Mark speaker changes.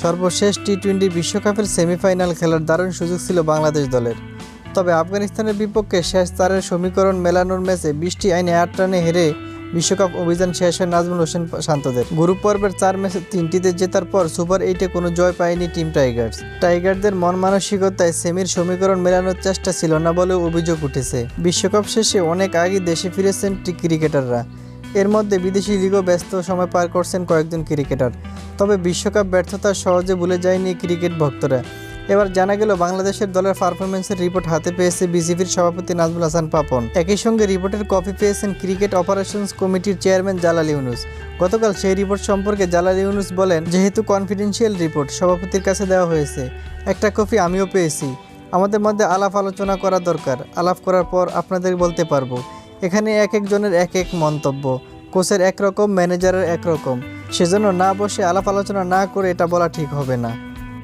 Speaker 1: সর্বশেষ T twenty বিশ্বকাপের semifinal খেলার দারুণ সুযোগ ছিল বাংলাদেশ দলের। তবে আফগানিস্তানের বিপক্ষে শেষ তারের সমীকরণ মেলানোর ম্যাচে বৃষ্টি আইনে আট রানে হেরে বিশ্বকাপ অভিযান শেষ হয় নাজমুল হোসেন শান্তদের। গ্রুপ পর্বের চার ম্যাচে তিনটিতে জেতার পর সুপার এইটে কোনো জয় পায়নি টিম টাইগার্স। টাইগারদের মন মানসিকতায় সেমির সমীকরণ মেলানোর চেষ্টা ছিল না বলেও অভিযোগ উঠেছে। বিশ্বকাপ শেষে অনেক আগে দেশে ফিরেছেন ক্রিকেটাররা। এর মধ্যে বিদেশি লিগও ব্যস্ত সময় পার করছেন কয়েকজন ক্রিকেটার। তবে বিশ্বকাপ ব্যর্থতা সহজে ভুলে যায়নি ক্রিকেট ভক্তরা। এবার জানা গেল বাংলাদেশের দলের পারফরমেন্সের রিপোর্ট হাতে পেয়েছে বিসিবির সভাপতি নাজমুল হাসান পাপন। একই সঙ্গে রিপোর্টের কপি পেয়েছেন ক্রিকেট অপারেশনস কমিটির চেয়ারম্যান জালাল ইউনুস। গতকাল সেই রিপোর্ট সম্পর্কে জালাল ইউনুস বলেন, যেহেতু কনফিডেন্সিয়াল রিপোর্ট সভাপতির কাছে দেওয়া হয়েছে, একটা কপি আমিও পেয়েছি। আমাদের মধ্যে আলাপ আলোচনা করা দরকার। আলাপ করার পর আপনাদের বলতে পারব। এখানে এক একজনের এক এক মন্তব্য। কোচের একরকম, ম্যানেজারের একরকম। সেজন্য না বসে আলাপ আলোচনা না করে এটা বলা ঠিক হবে না।